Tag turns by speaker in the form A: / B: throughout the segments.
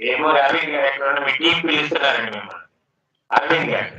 A: ఏమో అరవింద్ గారు ఎక్కడ ఉన్నారు? మీ టీం పిలుస్తున్నారండి మిమ్మల్ని అరవింద్ గారు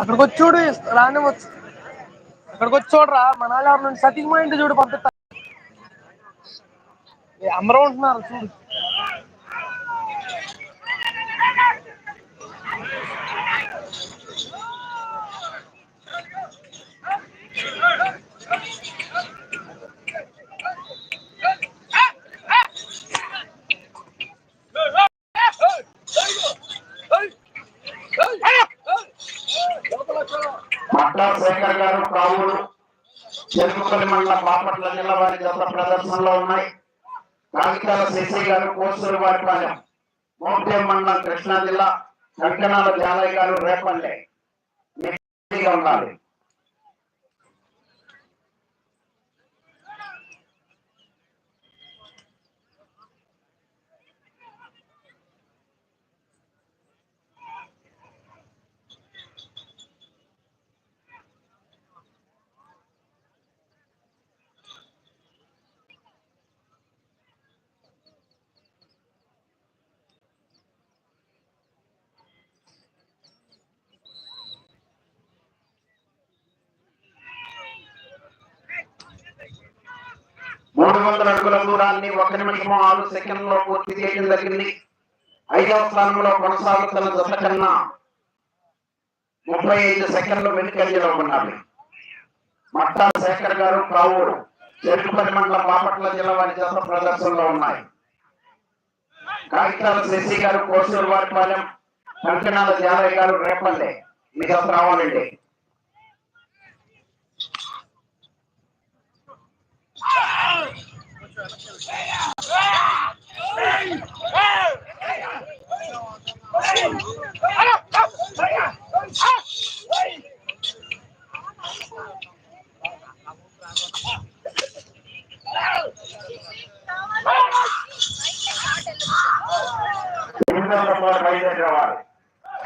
B: అక్కడికి వచ్చి చూడు రాని వచ్చు. అక్కడికి వచ్చి చూడరా మనాలి ఎవరి నుండి సతీష్ మా ఇంటి చూడు పంపిస్తా. అందరూ ఉంటున్నారు చూడు.
A: శేఖర్ గారు కావులు చెరుకుపల్లి మండల బాపట్ల జిల్లా వారి జత ప్రదర్శనలో ఉన్నాయి. కాగితాల శశి గారు కోసూరు వారిపాలెం మోపేం మండలం కృష్ణా జిల్లా కంకణాల జాలయ్య గారు రేపల్లె. ఉండాలి. మూడు వందల అడుగుల దూరాన్ని ఒక నిమిషం ఆరు సెకండ్లో పూర్తి చేయడం జరిగింది. ఐదవ స్థానంలో కొనసాగుతున్న జత కన్నా ముప్పై ఐదు సెకండ్లు వెనుకంజలో ఉన్నారు మట్టా శేఖర్ గారు కావూరు చెరుకుపల్లి మండలం బాపట్ల జిల్లా వారి జత ప్రదర్శనలో ఉన్నాయి. కాగితాల శశి గారు కోసూరు వారిపాలెం కంకణాల జాలయ్య గారు రేపల్లె మీ జత రావాలండి.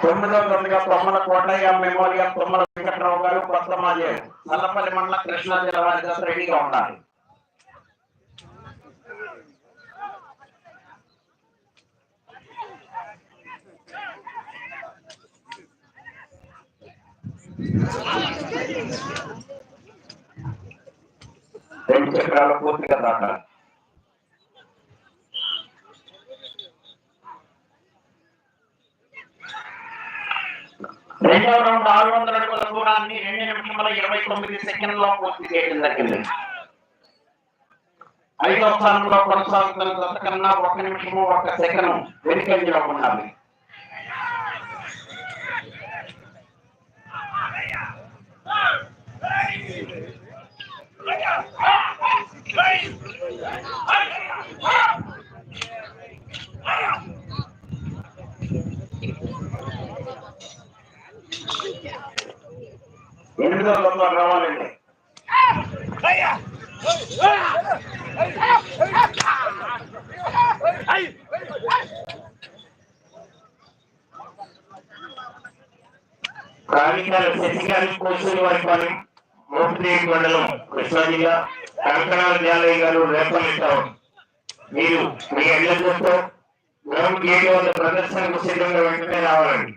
A: తొమ్మిదవ తొమ్మిదిగా తొమ్మల కోటయ్య మెమోరియల్ తొమ్మల వెంకట్రావు గారు కొత్త మాజీ నల్లపల్లి మండలం కృష్ణా జిల్లా వారి దశ రెడీగా ఉండాలి రెండు చక్రాలు పూర్తిగా దాటాలి రెండవ రౌండ్ ఆరు వందల అడుగుల దూరాన్ని రెండు నిమిషముల ఇరవై తొమ్మిది సెకండ్లో పూర్తి చేయడం జరిగింది. ఐదవ స్థానంలో కొనసాగుతున్న కన్నా ఒక నిమిషము ఒక సెకండ్ వెనుకంజలో ఉండాలి. ఎనిమిదో నంబర్ రావాలండి ప్రాథమిక శశికారి కోసూరు వారి మంత్రి మండలం కృష్ణా జిల్లా. కంకణాల జాలయ్య గారు రేపల్లి మీరు మీ ఇళ్ళతో గ్రౌండ్ గేట్ వద్ద ప్రదర్శనకు సిద్ధంగా వెంటనే రావాలండి.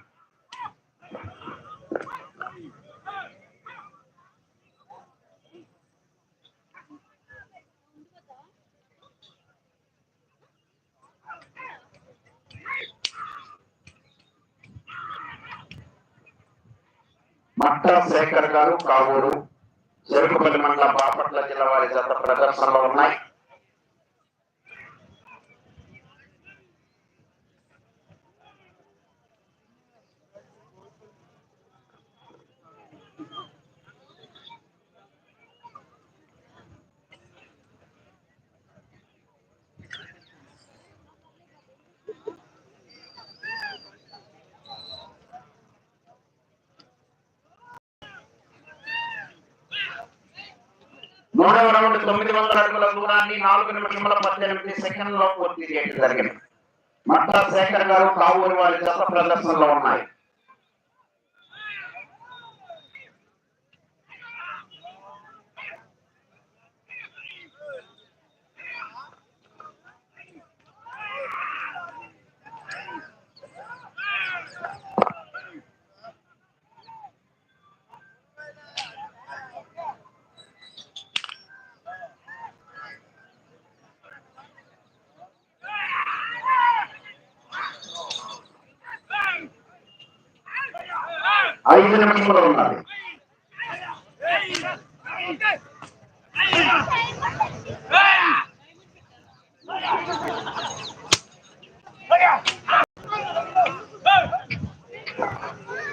A: మట్టా శేఖర్ గారు కావూరు చెరుకుపల్లి మండల బాపట్ల జిల్లా వారి జత ప్రదర్శనలో ఉన్నాయి. మూడవ రౌండ్ తొమ్మిది వందల అడుగుల దూరాన్ని నాలుగు నిమిషముల పద్దెనిమిది సెకండ్లో పూర్తి చేయడం జరిగింది. మట్టా శేఖర్ గారు కావూరు వారి జత ప్రదర్శనలో ఉన్నాయి. ఐదు నిమిషములు ఉన్నది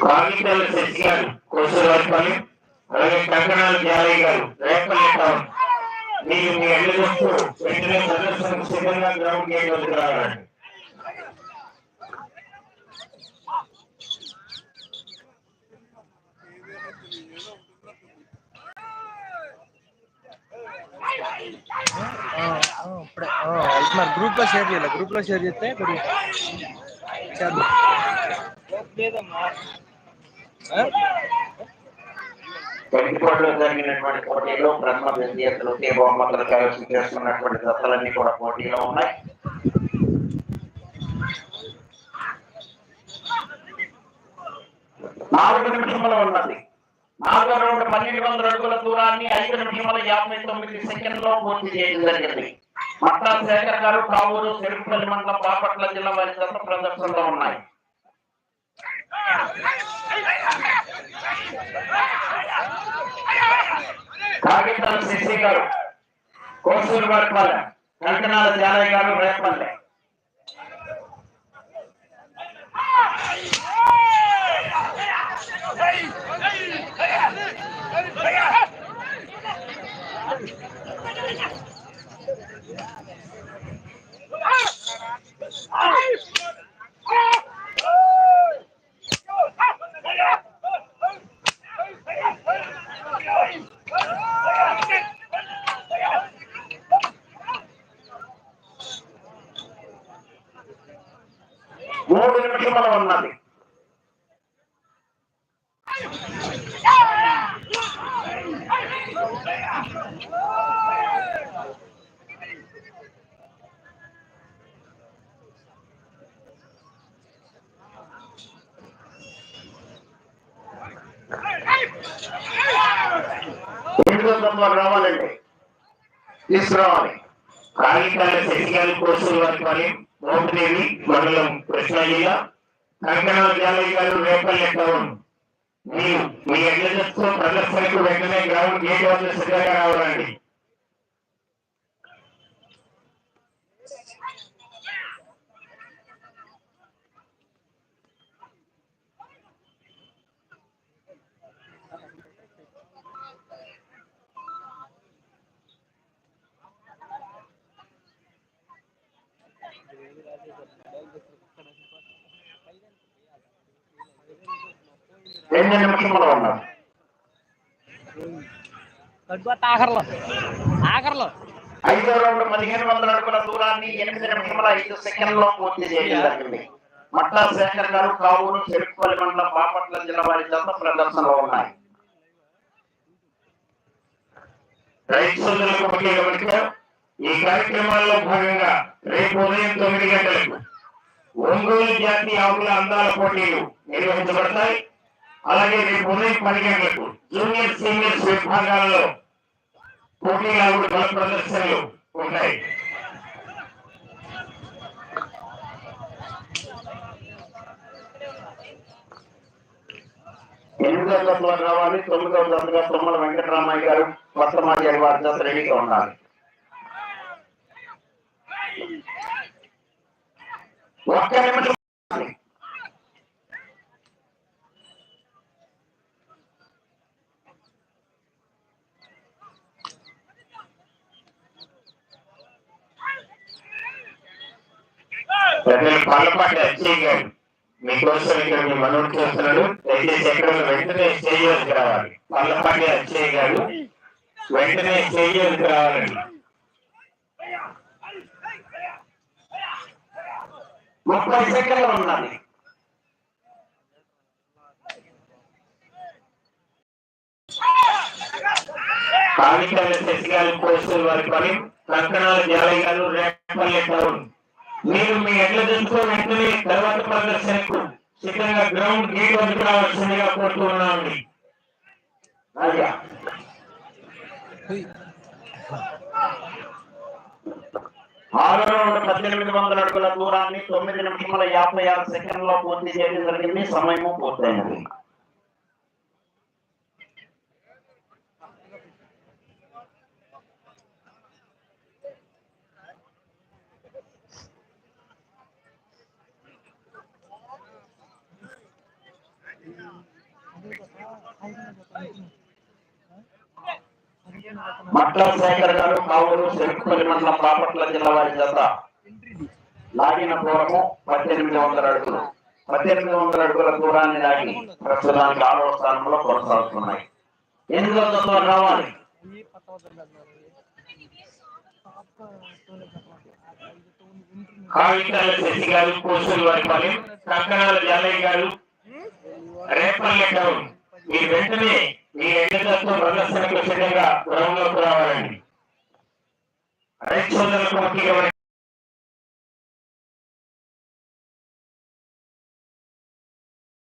A: కాగితాల శశి గారు కోసరాజపల్లి అలాగే కంకణాల జాలయ్య గారు రేపల్లి టౌన్ మీరు మీ ఇళ్ళ వస్తూ వెంటనే ప్రదర్శనకు సిద్ధంగా గ్రౌండ్ గేట్ వద్దకు రావాలండి
B: ఇప్పుడే. వెళ్తున్నారు. గ్రూప్లో షేర్ చేయాలి. గ్రూప్లో షేర్ చేస్తే చేద్దాం ఆ?
A: జరిగినటువంటి పోటీలో బ్రహ్మ విద్యార్థులు కే బహుమతులు కైవసం చేసుకున్నటువంటి దత్తలన్నీ కూడా పోటీలో ఉన్నాయి నాలుగు నిమిషములు ఉన్నది నాలుగు రౌండ్ పన్నెండు వందల అడుగుల దూరాన్ని ఐదు నిమిషముల యాభై తొమ్మిది సెకండ్లో పూర్తి చేయడం జరిగింది. మట్టా శేఖర్ గారు కావూరు చెరుకుపల్లి మండలం బాపట్ల జిల్లా వారి జత ప్రదర్శనలో ఉన్నాయి. కాగితాల శశి గారు కోసూరు వారిపల్లె కంకణాల జాలయ్య గారు రేపల్లె. మూడు నిమిషములు ఉన్నది. రావాలండి. తీసుకురావాలి. కాగితాల శక్తి కోసూరు వారి పని. మోపిదేవి మండలం కృష్ణా జిల్లా కంకణాల జాలయ్య గారు రేపల్లి టౌన్. మీరు మీ అడ్రస్తో ప్రదర్శనకు వెంటనే గ్రౌండ్ గేట్ వద్ద సిద్ధంగా రావాలండి.
C: రెండు నిమిషంలో ఉన్నారు.
B: ఆఖర్లో ఆఖర్లో.
C: ఐదో రౌండ్ పదిహేను వందల అడుగుల దూరాన్ని ఎనిమిది నిమిషముల ఐదు సెకండ్లో పూర్తి చేయడం జరిగింది మట్టా శేఖర్ గారు కావులు చెరుకుపల్లి మండలం బాపట్ల జిల్లా వారి జత ప్రదర్శనలో ఉన్నాయి. రైతు ఈ కార్యక్రమాల్లో భాగంగా రేపు ఉదయం తొమ్మిది గంటలకు ఒంగోలు జాతి ఆవుల అందాల పోటీలు నిర్వహించబడతాయి. అలాగే రేపు ఉదయం పది గంటలకు జూనియర్ సీనియర్స్ విభాగాలలో పోటీలు బల ప్రదర్శనలు ఉన్నాయి ఎనిమిదో జతలో రావాలి తొమ్మిదో జతగా తొమ్మల వెంకటరామయ్య గారు కొత్తమాజీ వారి జత రెడీగా ఉండాలి. ఒక్క నిమిషం పాలపాటి అచ్చయ్య గారు మీకోసం ఇక్కడ మీ మనోడు చేస్తున్నాడు దయచేసి ఎక్కడ వెంటనే స్టేజ్ వరకు రావాలి పల్లపాటి అచ్చయ్య గారు వెంటనే స్టేజ్ వరకు రావాలండి ముప్పై సెకండ్లు ఉన్నది కాళికాల శశి గారు వారి పని కంకణాల జాలయ్య గారు రేపల్లె టౌన్. మీరు మీ ఎడ్ల దృష్టితో వెంటనే తర్వాత ప్రదర్శనకు సిద్ధంగా గ్రౌండ్ గేట్ వరకు రావాల్సిందిగా కోరుతూ ఉన్నామండి రాజా. ఆరు రౌండ్ పద్దెనిమిది వందల అడుగుల దూరాన్ని తొమ్మిది నిమిషముల యాభై ఆరు సెకండ్లో పూర్తి చేయడం జరిగింది. సమయము పూర్తయినది మట్ల శేఖర్ గారు కావులు చెరుకుపల్లి మండలం బాపట్ల జిల్లా వారి జత లాగిన దూరము పద్దెనిమిది వందల అడుగులు. పద్దెనిమిది వందల అడుగుల దూరాన్ని లాగి ప్రస్తుతానికి ఆరో స్థానంలో కొనసాగుతున్నాయి. ఎనిమిదో జతలో రావాలి. కావితాల శశి గారు కోసూరు వారి పని కంకణాల జాలయ్య గారు రేపల్లె టౌన్. మీరు వెంటనే మీ ఎన్నికలతో ప్రదర్శనకు సిద్ధంగా గ్రౌండ్లోకి రావాలండి. రైతు సోదరులకు ముఖ్యంగా